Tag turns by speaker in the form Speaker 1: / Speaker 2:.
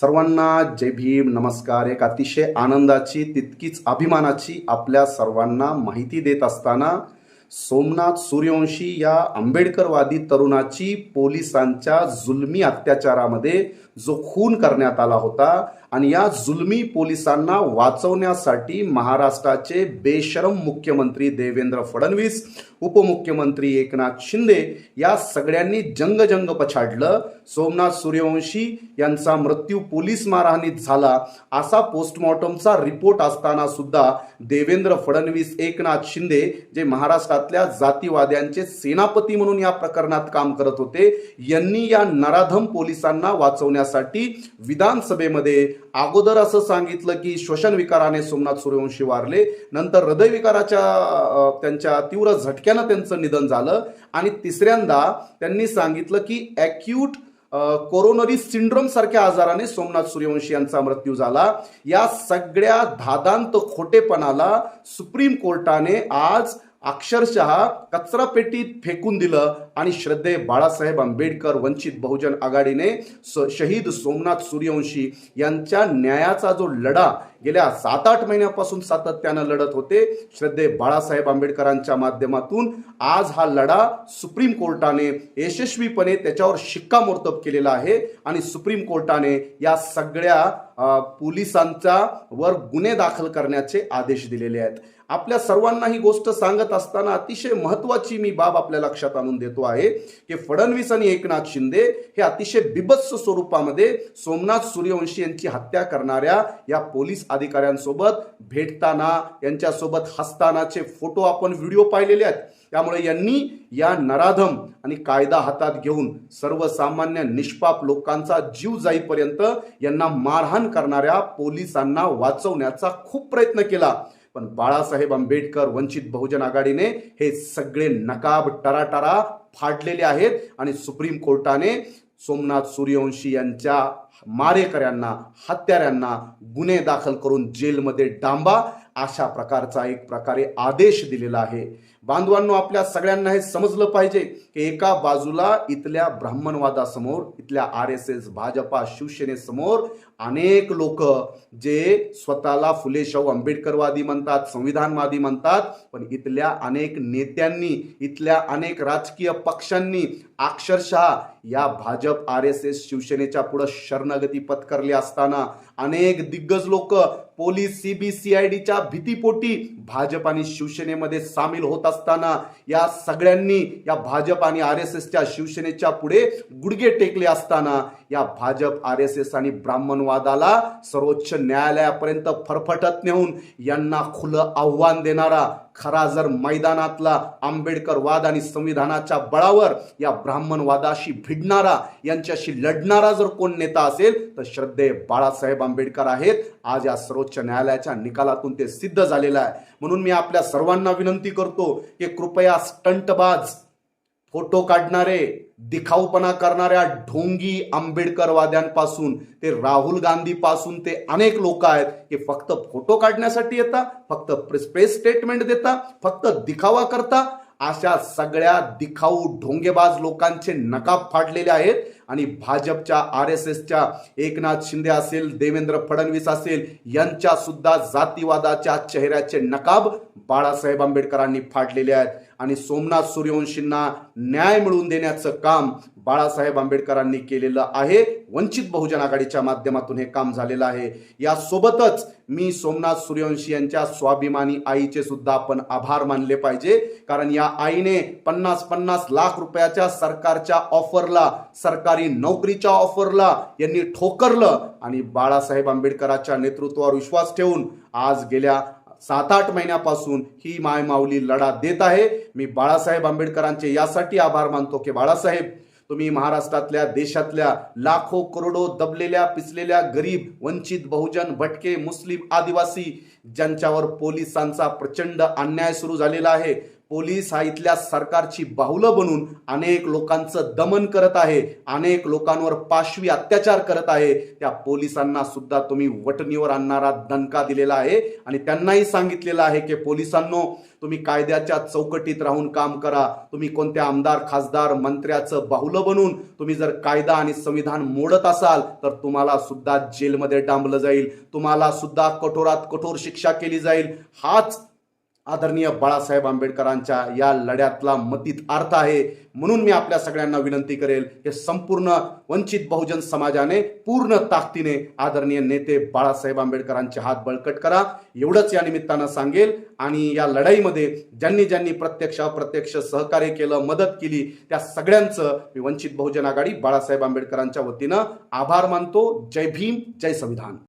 Speaker 1: सर्वांना जय भीम नमस्कार. एक अतिशय आनंदाची तितकीच अभिमानाची आपल्या सर्वांना माहिती देत असताना सोमनाथ सूर्यवंशी या आंबेडकरवादी तरुणाची पोलिसांच्या जुलमी अत्याचारामध्ये जो खून करण्यात आला होता आणि या जुलमी पोलिसांना वाचवण्यासाठी महाराष्ट्राचे बेशरम मुख्यमंत्री देवेंद्र फडणवीस उपमुख्यमंत्री एकनाथ शिंदे या सगळ्यांनी जंगजंग पछाडलं. सोमनाथ सूर्यवंशी यांचा मृत्यू पोलीस मारहाणीत झाला असा पोस्टमॉर्टमचा रिपोर्ट असताना सुद्धा देवेंद्र फडणवीस एकनाथ शिंदे जे महाराष्ट्रातल्या जातीवाद्यांचे सेनापती म्हणून या प्रकरणात काम करत होते. यांनी या नराधम पोलिसांना वाचवण्यासाठी विधानसभेमध्ये अगोदर असं सांगितलं की श्वसन विकाराने सोमनाथ सूर्यवंशी वारले. नंतर हृदयविकाराच्या त्यांच्या तीव्र झटक्यानं त्यांचं निधन झालं. आणि तिसऱ्यांदा त्यांनी सांगितलं की ॲक्यूट कोरोनरी सिंड्रोम सारख्या आजाराने सोमनाथ सूर्यवंशी यांचा मृत्यू झाला. या सगळ्या धादांत खोटेपणाला सुप्रीम कोर्टाने आज अक्षरशः कचरा पेटीत फेकून दिलं आणि श्रद्धे बाळासाहेब आंबेडकर वंचित बहुजन आघाडीने स- शहीद सोमनाथ सूर्यवंशी यांच्या न्यायाचा जो लढा गेल्या सात आठ महिन्यापासून सातत्यानं लढत होते. श्रद्धे बाळासाहेब आंबेडकरांच्या माध्यमातून आज हा लढा सुप्रीम कोर्टाने यशस्वीपणे त्याच्यावर शिक्कामोर्तब केलेला आहे आणि सुप्रीम कोर्टाने या सगळ्या पोलिसांचा वर गुन्हे दाखल करण्याचे आदेश दिलेले आहेत. आपल्या सर्वांना ही गोष्ट सांगत असताना अतिशय महत्वाची मी बाब आपल्या लक्षात आणून देतो आहे की फडणवीस आणि एकनाथ शिंदे हे अतिशय बिभत्स स्वरूपामध्ये सोमनाथ सूर्यवंशी यांची हत्या करणाऱ्या या पोलीस अधिकाऱ्यांसोबत भेटताना यांच्यासोबत हसतानाचे फोटो आपण व्हिडिओ पाहिलेले आहेत. त्यामुळे यांनी या नराधम आणि कायदा हातात घेऊन सर्वसामान्य निष्पाप लोकांचा जीव जाईपर्यंत यांना मारहाण करणाऱ्या पोलिसांना वाचवण्याचा खूप प्रयत्न केला. पण बाळासाहेब आंबेडकर वंचित बहुजन आघाडीने हे सगळे नकाब टराटरा फाडलेले आहेत आणि सुप्रीम कोर्टाने सोमनाथ सूर्यवंशी यांच्या मारेकऱ्यांना हत्याऱ्यांना गुन्हे दाखल करून जेलमध्ये डांबा अशा प्रकारचा एक प्रकारे आदेश दिलेला आहे. बांधवांनो आपल्या सगळ्यांना हे समजलं पाहिजे की एका बाजूला इथल्या ब्राह्मणवादासमोर इथल्या आर एस एस भाजपा शिवसेनेसमोर अनेक लोक जे स्वतःला फुले शाहू आंबेडकरवादी म्हणतात संविधानवादी म्हणतात पण इथल्या अनेक नेत्यांनी इथल्या अनेक राजकीय पक्षांनी अक्षरशः या भाजप आर एस एस शिवसेनेच्या पुढं शरणगती पत्करली असताना अनेक दिग्गज लोक पोलीस सीबीसीआयडीच्या भीतीपोटी भाजप आणि शिवसेनेमध्ये सामील होत असताना या सगळ्यांनी या भाजप आणि आर एस एसच्या शिवसेनेच्या पुढे गुडघे टेकले असताना या भाजप आर एस एस आणि ब्राह्मणवादाला सर्वोच्च न्यायालयापर्यंत फरफटत नेऊन यांना खुलं आव्हान देणारा खरा जर मैदानातला आंबेडकरवाद आणि संविधानाच्या बळावर या ब्राह्मणवादाशी भिडणारा यांच्याशी लढणारा जर कोण नेता असेल तर श्रद्धे बाळासाहेब आंबेडकर आहेत. आज या सर्वोच्च न्यायालयाच्या निकालातून ते सिद्ध झालेलं आहे. म्हणून मी आपल्या सर्वांना विनंती करतो की कृपया स्टंटबाज फोटो काढणारे दिखाऊपणा करणाऱ्या ढोंगी आंबेडकरवाद्यांपासून ते राहुल गांधी पासून ते अनेक लोक आहेत हे फक्त फोटो काढण्यासाठी येतात फक्त प्रेस स्टेटमेंट देता फक्त दिखावा करता. अशा सगळ्या दिखाऊ ढोंगेबाज लोकांचे नकाब फाडलेले आहेत आणि भाजपच्या आर एस एसच्या एकनाथ शिंदे असेल देवेंद्र फडणवीस असेल यांच्या सुद्धा जातीवादाच्या चेहऱ्याचे नकाब बाळासाहेब आंबेडकरांनी फाडलेले आहेत. आणि सोमनाथ सूर्यवंशींना न्याय मिळवून देण्याचं काम बाळासाहेब आंबेडकरांनी केलेलं आहे. वंचित बहुजन आघाडीच्या माध्यमातून हे काम झालेलं आहे. यासोबतच मी सोमनाथ सूर्यवंशी यांच्या स्वाभिमानी आईचे सुद्धा आपण आभार मानले पाहिजे. कारण या आईने पन्नास पन्नास लाख रुपयाच्या सरकारच्या ऑफरला सरकारी नोकरीच्या ऑफरला यांनी ठोकरलं आणि बाळासाहेब आंबेडकरांच्या नेतृत्वावर विश्वास ठेवून आज गेल्या सात आठ महिन्यापासून ही मायमाऊली लढा देत आहे. मी बाळासाहेब आंबेडकरांचे यासाठी आभार मानतो की बाळासाहेब तुम्ही महाराष्ट्रातल्या देशातल्या लाखो करोडो दबलेल्या पिचलेल्या गरीब वंचित बहुजन भटके मुस्लिम आदिवासी ज्यांच्यावर पोलिसांचा प्रचंड अन्याय सुरू झालेला आहे. पोलीस हा इथल्या सरकारची बाहुलं बनून अनेक लोकांचं दमन करत आहे अनेक लोकांवर पाशवी अत्याचार करत आहे. त्या पोलिसांना सुद्धा तुम्ही वटणीवर आणणारा दणका दिलेला आहे आणि त्यांनाही सांगितलेलं आहे की पोलिसांनो तुम्ही कायद्याच्या चौकटीत राहून काम करा. तुम्ही कोणत्या आमदार खासदार मंत्र्याचं बाहुलं बनून तुम्ही जर कायदा आणि संविधान मोडत असाल तर तुम्हाला सुद्धा जेलमध्ये डांबलं जाईल. तुम्हाला सुद्धा कठोरात कठोर शिक्षा केली जाईल. हाच आदरणीय बाळासाहेब आंबेडकरांच्या या लढ्यातला मतीत अर्थ आहे. म्हणून मी आपल्या सगळ्यांना विनंती करेल हे संपूर्ण वंचित बहुजन समाजाने पूर्ण ताकदीने आदरणीय नेते बाळासाहेब आंबेडकरांचे हात बळकट करा. एवढंच या निमित्तानं सांगेल. आणि या लढाईमध्ये ज्यांनी ज्यांनी प्रत्यक्ष अप्रत्यक्ष सहकार्य केलं मदत केली त्या सगळ्यांचं मी वंचित बहुजन आघाडी बाळासाहेब आंबेडकरांच्या वतीनं आभार मानतो. जय भीम जय संविधान.